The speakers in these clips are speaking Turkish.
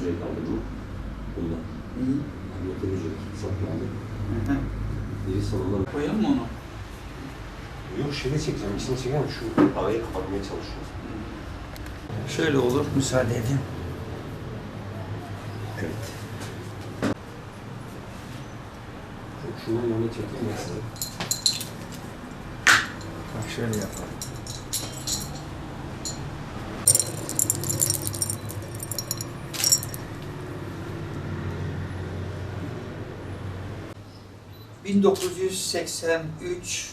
süre kaldırmak. Bunlar. Hı hı. Anlatamayacak. Çok pahalı. Biri salonlar. Koyalım mı onu? Yok şeyde çekeceğim. İkisini çekeceğim. Şu arayı kapatmaya çalışıyoruz. Şöyle olur. Müsaade edin. Evet. Şunun yanına çekeyim. Bak şöyle yapalım. ...1983...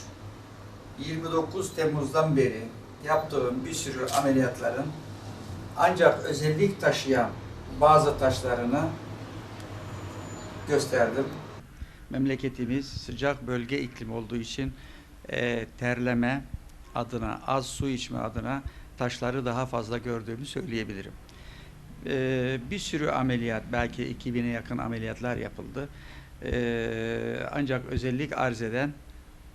...29 Temmuz'dan beri... ...yaptığım bir sürü ameliyatların... ...ancak özellik taşıyan bazı taşlarını... ...gösterdim. Memleketimiz sıcak bölge iklim olduğu için... e, ...terleme adına, az su içme adına... ...taşları daha fazla gördüğümü söyleyebilirim. E, bir sürü ameliyat, belki 2000'e yakın ameliyatlar yapıldı. E, ancak özellik arz eden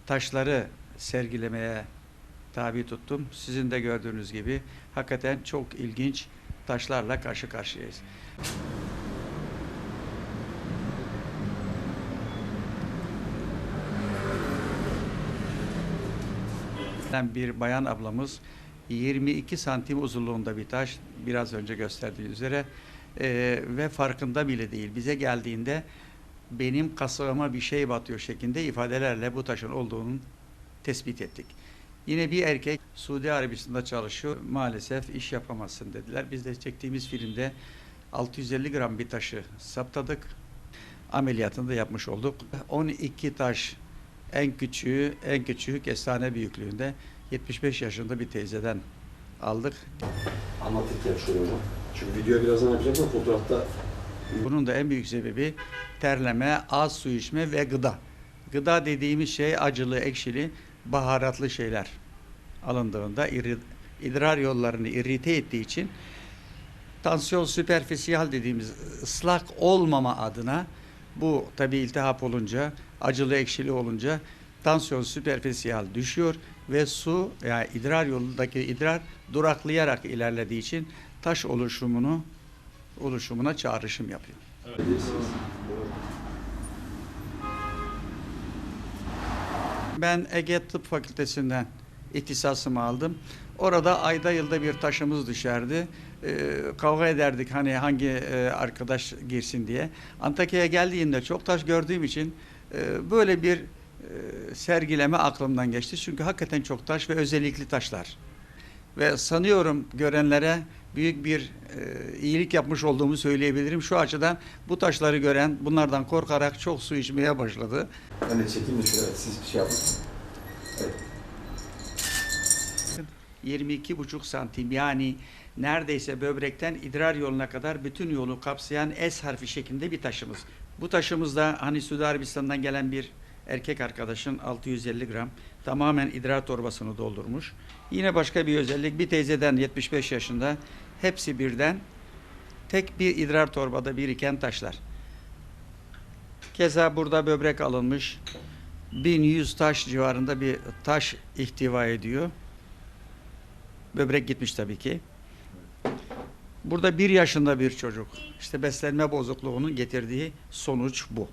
taşları sergilemeye tabi tuttum. Sizin de gördüğünüz gibi hakikaten çok ilginç taşlarla karşı karşıyayız. bir bayan ablamız 22 santim uzunluğunda bir taş biraz önce gösterdiği üzere e, ve farkında bile değil. Bize geldiğinde benim kasığıma bir şey batıyor şeklinde ifadelerle bu taşın olduğunu tespit ettik. Yine bir erkek Suudi Arabistan'da çalışıyor. Maalesef iş yapamazsın dediler. Biz de çektiğimiz filmde 650 gram bir taşı saptadık. Ameliyatını da yapmış olduk. 12 taş en küçüğü, en küçüğü kestane büyüklüğünde 75 yaşında bir teyzeden aldık. Anlatırken şöyle hocam. Çünkü video birazdan yapacağım ama fotoğrafta Bunun da en büyük sebebi terleme, az su içme ve gıda. Gıda dediğimiz şey acılı, ekşili, baharatlı şeyler alındığında idrar yollarını irite ettiği için tansiyon süperfisiyal dediğimiz ıslak olmama adına bu tabi iltihap olunca, acılı ekşili olunca tansiyon süperfisiyal düşüyor ve su yani idrar yolundaki idrar duraklayarak ilerlediği için taş oluşumunu oluşumuna çağrışım yapıyor. Ben Ege Tıp Fakültesinden ihtisasımı aldım. Orada ayda yılda bir taşımız düşerdi. Ee, kavga ederdik hani hangi e, arkadaş girsin diye. Antakya'ya geldiğimde çok taş gördüğüm için e, böyle bir e, sergileme aklımdan geçti. Çünkü hakikaten çok taş ve özellikli taşlar. Ve sanıyorum görenlere büyük bir e, iyilik yapmış olduğumu söyleyebilirim. Şu açıdan bu taşları gören bunlardan korkarak çok su içmeye başladı. Ben de çekeyim de şöyle siz bir şey yapın. Evet. 22,5 santim yani neredeyse böbrekten idrar yoluna kadar bütün yolu kapsayan S harfi şeklinde bir taşımız. Bu taşımız da hani Suudi Arabistan'dan gelen bir erkek arkadaşın 650 gram tamamen idrar torbasını doldurmuş. Yine başka bir özellik bir teyzeden 75 yaşında hepsi birden tek bir idrar torbada biriken taşlar. Keza burada böbrek alınmış 1100 taş civarında bir taş ihtiva ediyor. Böbrek gitmiş tabii ki. Burada bir yaşında bir çocuk. İşte beslenme bozukluğunun getirdiği sonuç bu.